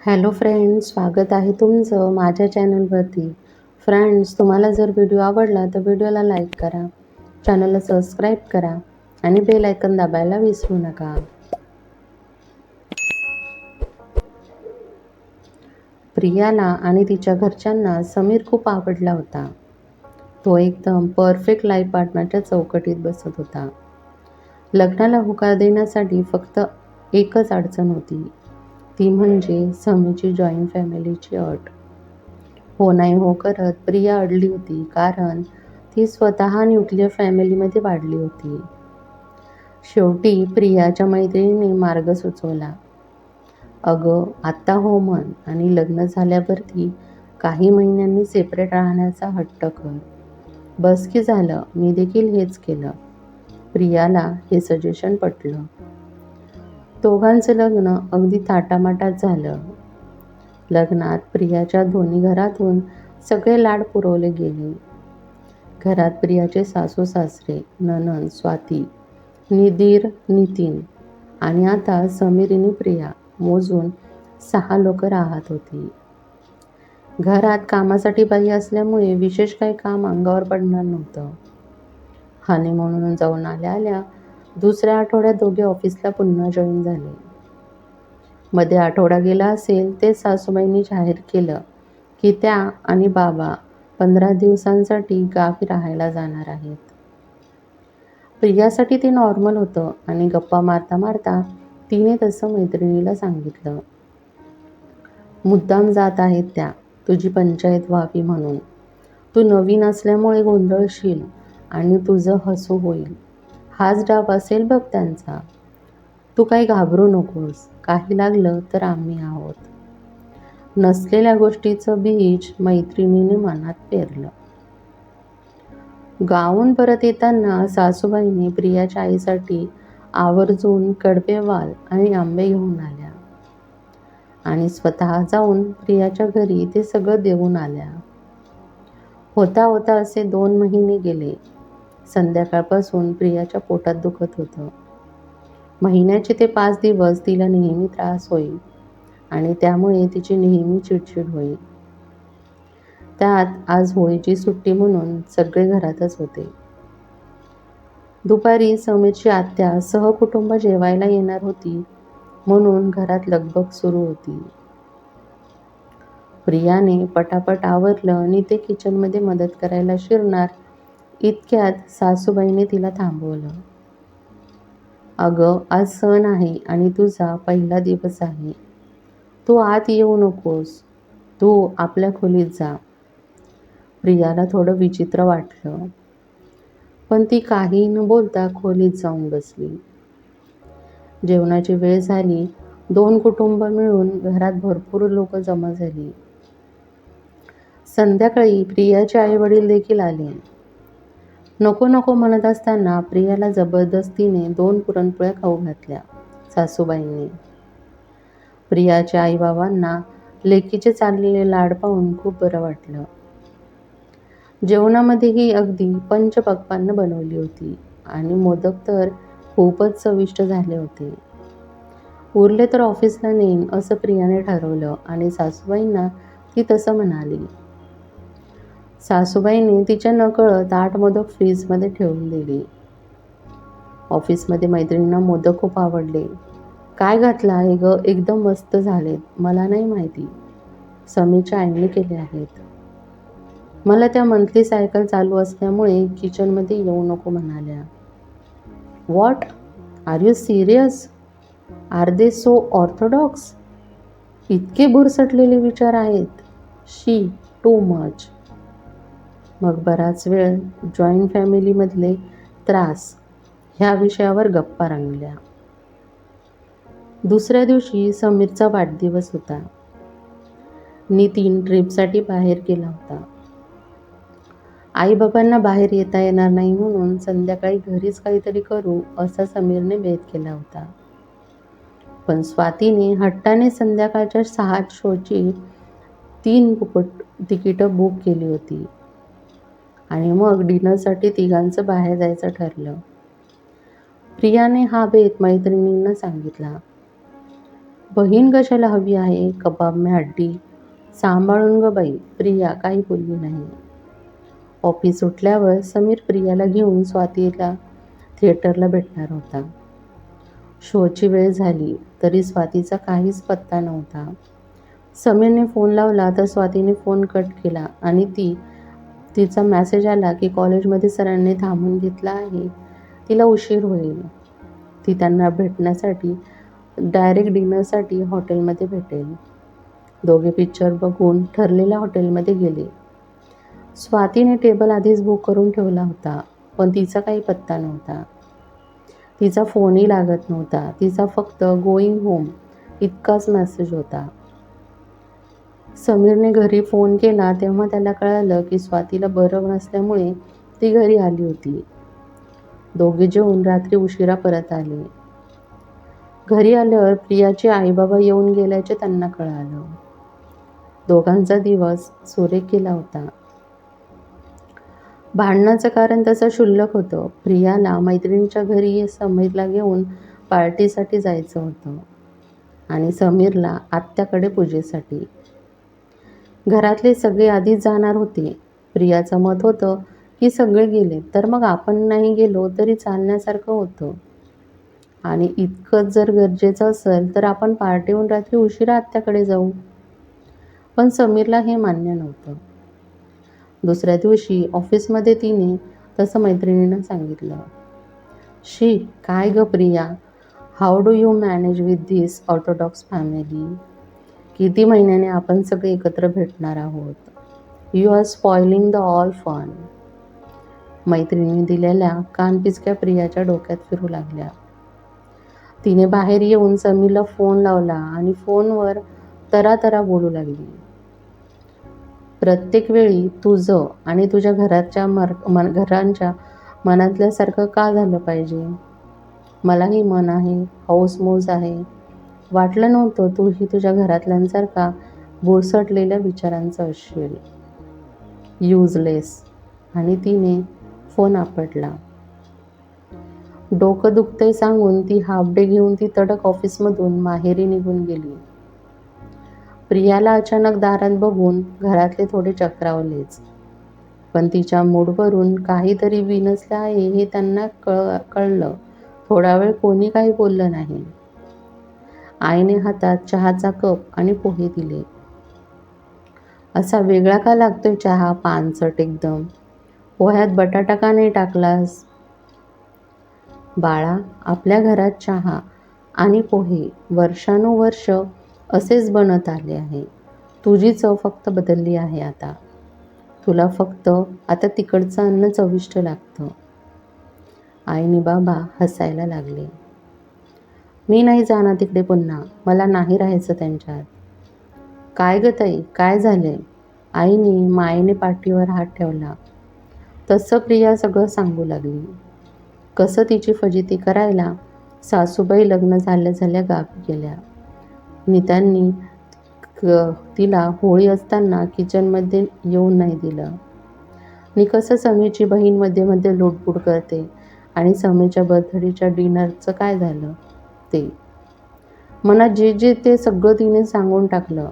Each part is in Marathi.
हॅलो फ्रेंड्स स्वागत आहे तुमचं माझ्या चॅनलवरती फ्रेंड्स तुम्हाला जर व्हिडिओ आवडला तर व्हिडिओला लाईक करा चॅनलला सबस्क्राईब करा आणि बेल आयकन दाबायला विसरू नका. प्रियाला आणि तिच्या घरच्यांना समीर खूप आवडला होता. तो एकदम परफेक्ट लाईफ पार्टनरच्या चौकटीत बसत होता. लग्नाला होकार देण्यासाठी फक्त एकच अडचण होती. ती म्हणजे समीची जॉईंट फॅमिलीची अट. हो नाही हो करत प्रिया अडली होती कारण ती स्वतः न्यूक्लिअर फॅमिलीमध्ये वाढली होती. शेवटी प्रियाच्या मैत्रिणीने मार्ग सुचवला. अगं आत्ता हो म्हण आणि लग्न झाल्यावरती काही महिन्यांनी सेपरेट राहण्याचा हट्ट कर. बस की झालं मी देखील हेच केलं. प्रियाला हे सजेशन पटलं. दोघांचं लग्न अगदी थाटामाटात झालं. लग्नात प्रियाच्या दोन्ही घरातून सगळे लाड पुरवले गेले. घरात प्रियाचे सासू सासरे ननंद स्वाती निधीर नितीन आणि आता समीरिनी प्रिया मोजून सहा लोक राहत होती. घरात कामासाठी बाई असल्यामुळे विशेष काही काम अंगावर पडणार नव्हतं. हानी म्हणून जाऊन आल्या आल्या दुसऱ्या आठवड्यात दोघे ऑफिसला पुन्हा जॉईन झाले. मध्ये आठवडा गेला असेल ते सासूबाईंनी जाहीर केलं की त्या आणि बाबा पंधरा दिवसांसाठी गावी राहायला जाणार आहेत. प्रियासाठी ते नॉर्मल होतं आणि गप्पा मारता मारता तिने तसं मैत्रिणीला सांगितलं मुद्दाम जात आहेत त्या तुझी पंचायत व्हावी म्हणून. तू नवीन असल्यामुळे गोंधळशील आणि तुझं हसू होईल. हाच डाव असेल बघ त्यांचा. तू काही घाबरू नकोस. काही लागलं तर आम्ही आहोत. नसलेल्या गोष्टीचं बीज मैत्रिणीने मनात पेरलं. गाऊन परत येताना सासूबाईने प्रियाच्या आईसाठी आवर्जून कडबेवाल आणि आंबे घेऊन आल्या. आणि स्वतः जाऊन प्रियाच्या घरी ते सगळं देऊन आल्या. होता होता असे दोन महिने गेले. संध्याकाळपासून प्रियाच्या पोटात दुखत होतं. महिन्याचे ते पाच दिवस तिला नेहमी त्रास होईल आणि त्यामुळे तिची नेहमी चिडचिड होईल. त्यात आज होळीची सुट्टी म्हणून सगळे घरातच होते. दुपारी समीरची आत्या सहकुटुंब जेवायला येणार होती म्हणून घरात लगबग सुरू होती. प्रियाने पटापट आवरलं आणि ते किचनमध्ये मदत करायला शिरणार इतक्यात सासूबाईने तिला थांबवलं. अगं आज सण आहे आणि तुझा पहिला दिवस आहे. तू आत येऊ नकोस. तू आपल्या खोलीत जा. प्रियाला थोडं विचित्र वाटलं. पण ती काही न बोलता खोलीत जाऊन बसली. जेवणाची वेळ झाली. दोन कुटुंब मिळून घरात भरपूर लोक जमा झाली. संध्याकाळी प्रियाचे आई वडील देखील आले. नको नको म्हणत असताना प्रियाला जबरदस्तीने दोन पुरणपोळ्या खाऊ घातल्या सासूबाईंनी. प्रियाच्या आईबाबांना लेकीचे चाललेले लाड पाहून खूप बरं वाटलं. जेवणामध्येही अगदी पंचपक्वान्न बनवली होती आणि मोदक तर खूपच चविष्ट झाले होते. उरले तर ऑफिसला नेईन असं प्रियाने ठरवलं आणि सासूबाईंना ती तसं म्हणाली सासूबाईंनी तिच्या नकळत आठ मोदक फ्रीजमध्ये ठेवून दिली. ऑफिसमध्ये मैत्रिणींना मोदक खूप आवडले. काय घातला हे ग? एकदम मस्त झालेत. मला नाही माहिती. समीच्या आईने केले आहेत. मला त्या मंथली सायकल चालू असल्यामुळे किचनमध्ये येऊ नको म्हणाल्या. What are you serious are they so orthodox इतके भुरसटलेले विचार आहेत. शी टू मच मग बराच वेळ जॉईंट फॅमिलीमधले त्रास ह्या विषयावर गप्पा रंगल्या. दुसऱ्या दिवशी समीरचा वाढदिवस होता. नितीन ट्रिपसाठी बाहेर गेला होता. आईबाबांना बाहेर येता येणार नाही म्हणून संध्याकाळी घरीच काहीतरी करू असा समीरने भेद केला होता. पण स्वातीने हट्टाने संध्याकाळच्या सहा शोची तीन बुकट तिकीटं बुक केली होती. आणि मग डिनरसाठी तिघांचं बाहेर जायचं ठरलं. प्रियाने हा भेद मैत्रिणींना सांगितला. बहीण कशाला हवी आहे? कबाब में हड्डी सांभाळून ग बाई प्रिया काही बोलली नाही. ऑफिस सुटल्यावर समीर प्रियाला घेऊन स्वातीला थिएटरला भेटणार होता. शोची वेळ झाली तरी स्वातीचा काहीच पत्ता नव्हता. समीरने फोन लावला तर स्वातीने फोन कट केला आणि ती तिचा मॅसेज आला की कॉलेजमध्ये सरांनी थांबून घेतला आहे. तिला उशीर होईल. ती त्यांना भेटण्यासाठी डायरेक्ट डिनरसाठी हॉटेलमध्ये भेटेल. दोघे पिक्चर बघून ठरलेल्या हॉटेलमध्ये गेले. स्वातीने टेबल आधीच बुक करून ठेवला होता पण तिचा काही पत्ता नव्हता. तिचा फोनही लागत नव्हता. तिचा फक्त गोईंग होम इतकाच मेसेज होता. समीरने घरी फोन केला तेव्हा त्याला कळालं की स्वातीला बरं नसल्यामुळे ती घरी आली होती. दोघे जेवून रात्री उशिरा परत आले. घरी आल्यावर प्रियाचे आईबाबा येऊन गेल्याचे त्यांना कळालं. दोघांचा दिवस सुरेख केला होता. भांडणाचं कारण तसं क्षुल्लक होतं. प्रियाला मैत्रिणीच्या घरी समीरला घेऊन पार्टीसाठी जायचं होतं. आणि समीरला आत्याकडे पूजेसाठी. घरातले सगळे आधीच जाणार होते. प्रियाचं मत होतं की सगळे गेले तर मग आपण नाही गेलो तरी चालण्यासारखं होतं. आणि इतकंच जर गरजेचं असेल तर आपण पार्टीहून रात्री उशिरा आत्याकडे जाऊ. पण समीरला हे मान्य नव्हतं. दुसऱ्या दिवशी ऑफिसमध्ये तिने तसं मैत्रिणीनं सांगितलं शी काय ग Priya? How do you manage with this orthodox family किती महिन्याने आपण सगळे एकत्र भेटणार आहोत? You are spoiling the all fun मैत्रिणी दिलेल्या कानपिचक्या प्रियाच्या डोक्यात फिरू लागल्या. तिने बाहेर येऊन समीरला फोन लावला आणि फोनवर तरातरा बोलू लागली. प्रत्येक वेळी तुझं आणि तुझ्या घराच्या मर मन घरांच्या मनातल्यासारखं का झालं पाहिजे? मलाही मन आहे हौसमौज आहे. वाटलं नव्हतं तूही तुझ्या घरातल्यांसारखा बुरसटलेल्या विचारांचं असशील यूजलेस आणि तिने फोन आपटला. डोकं दुखतंय सांगून ती हाफ डे घेऊन ती तडक ऑफिसमधून माहेरी निघून गेली. प्रियाला अचानक दारात बघून घरातले थोडे चक्रावलेच. पण तिच्या मूडवरून काहीतरी विनसलं आहे हे त्यांना कळ कळलं. थोडा वेळ कोणी काही बोललं नाही. आईने हातात चहाचा कप आणि पोहे दिले. असा वेगळा का लागतोय चहा पानसट एकदम? पोह्यात बटाटा का नाही टाकलास? बाळा आपल्या घरात चहा आणि पोहे वर्षानुवर्ष असेच बनत आले आहे. तुझी चव फक्त बदलली आहे आता. तुला फक्त आता तिकडचं अन्न चविष्ट लागतं. आईने बाबा हसायला लागले. मी नाही जाणार तिकडे पुन्हा. मला नाही राहायचं त्यांच्यात. काय ग ताई? काय झाले आईने मायेने पाठीवर हात ठेवला. तसं प्रिया सगळं सांगू लागली. कसं तिची फजिती करायला सासूबाई लग्न झाल्या झाल्या गावी गेल्या. नितांनी तिला होळी असताना किचनमध्ये येऊन नाही दिलं. मी कसं समीरची बहीणमध्ये मध्ये लुटपूट करते आणि समीरच्या बर्थडेच्या डिनरचं काय झालं? ते मनात जे जे ते सगळं तिने सांगून टाकलं.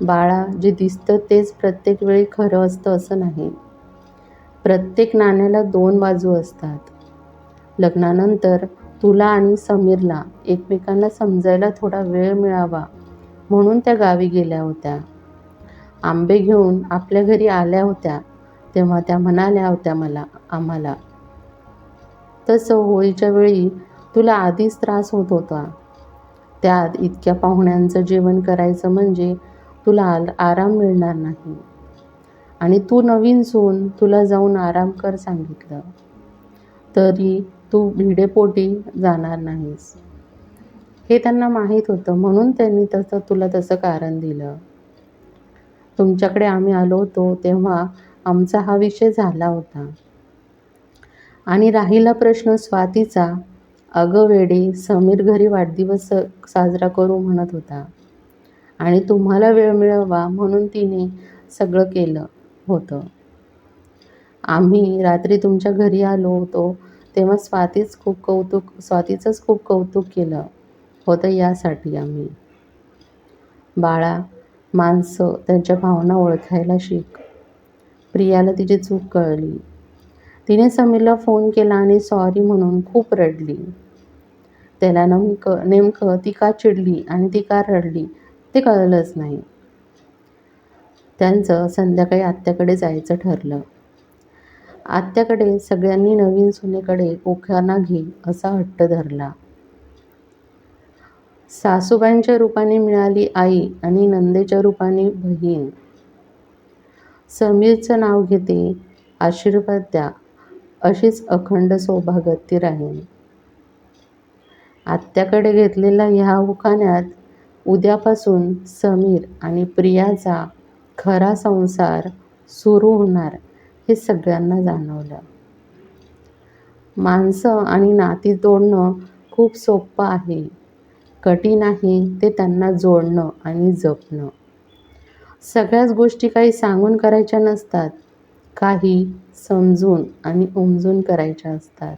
बाळा जे दिसतं तेच प्रत्येक वेळी खरं असतं असं नाही. प्रत्येक नाण्याला दोन बाजू असतात. लग्नानंतर तुला आणि समीरला एकमेकांना समजायला थोडा वेळ मिळावा म्हणून त्या गावी गेल्या होत्या. आंबे घेऊन आपल्या घरी आल्या होत्या तेव्हा त्या म्हणाल्या होत्या मला आम्हाला. तसं होळीच्या वेळी तुला आधीच त्रास होत होता. त्यात इतक्या पाहुण्यांचं जेवण करायचं म्हणजे तुला आराम मिळणार नाही. आणि तू नवीन सून तुला जाऊन आराम कर सांगितलं. तरी तू भिडेपोटी जाणार नाहीस. हे त्यांना माहीत होतं म्हणून त्यांनी तसं तुला तसं कारण दिलं. तुमच्याकडे आम्ही आलो होतो तेव्हा आमचा हा विषय झाला होता. आणि राहिला प्रश्न स्वातीचा अगं वेडे समीर घरी वाढदिवस साजरा करू म्हणत होता. आणि तुम्हाला वेळ मिळावा म्हणून तिने सगळं केलं होतं. आम्ही रात्री तुमच्या घरी आलो होतो तेव्हा स्वातीच खूप कौतुक स्वातीचंच खूप कौतुक केलं होतं यासाठी आम्ही. बाळा माणसं त्यांच्या भावना ओळखायला शिक. प्रियाला तिची चूक कळली. तिने समीरला फोन केला आणि सॉरी म्हणून खूप रडली. त्याला नेमकं नेमकं ती का चिडली आणि ती का रडली ते कळलंच नाही. त्यांचं संध्याकाळी आत्याकडे जायचं ठरलं. आत्याकडे सगळ्यांनी नवीन सुनेकडे ओख्याना घे असा हट्ट धरला. सासूबाईंच्या रूपाने मिळाली आई आणि नंदेच्या रूपाने बहीण. समीरचं नाव घेते आशीर्वाद द्या अशीच अखंड सौभागती राहील आत्याकडे घेतलेल्या ह्या उखाण्यात उद्यापासून समीर आणि प्रियाचा खरा संसार सुरू होणार हे सगळ्यांना जाणवलं. माणसं आणि नाती तोडणं खूप सोपं आहे. कठीण आहे ते त्यांना जोडणं आणि जपणं. सगळ्याच गोष्टी काही सांगून करायच्या नसतात. काही समजून आणि उमजून करायच्या असतात.